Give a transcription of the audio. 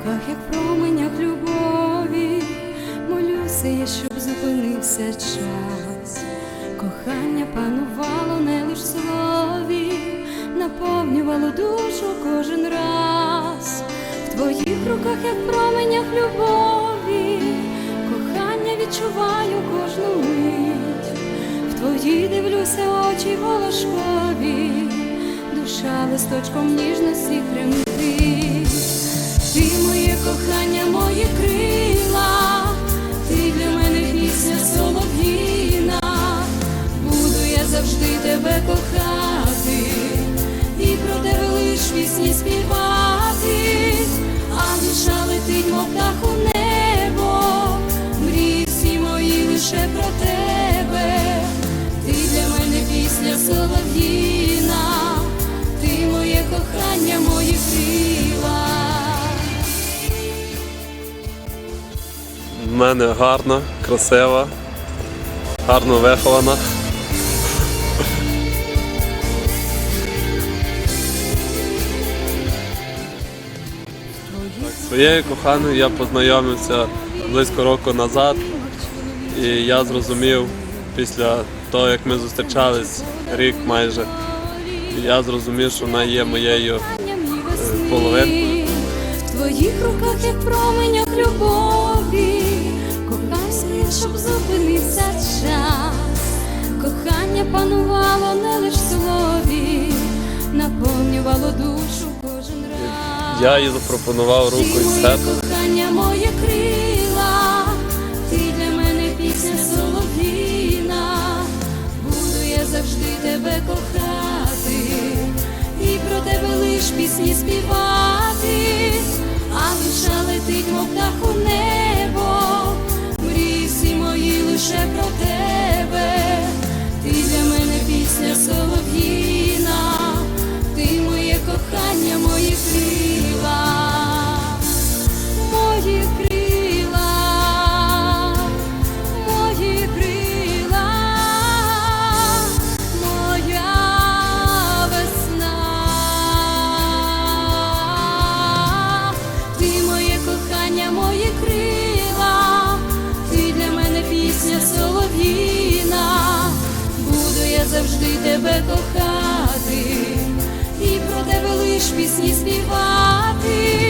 руках, як променях любові, молюся, я, щоб зупинився час, кохання панувало не лиш слові, наповнювало душу кожен раз, в твоїх руках, як променях любові, кохання відчуваю кожну мить, в твоїй дивлюся очі волошкові, душа листочком ніжності кремти. Ти моє кохання, моє крила, ти для мене пісня солов'їна, буду я завжди тебе кохати, і про тебе лиш пісні співати, мене гарна, красива, гарно вихована. Своєю коханою я познайомився близько року назад, і я зрозумів після того, як ми зустрічались рік майже, я зрозумів, що вона є моєю половинку. половинкою. В твоїх руках, як променях любові, Кохання панувало не лиш слові, наповнювало душу кожен раз. Я їй запропонував руку і моє кохання, моє крила, ти для мене пісня солов'їна, буду я завжди тебе кохати, і про тебе лиш пісні співати, а душа летить, мов птах у я завжди тебе кохати, і про тебе лиш пісні співати.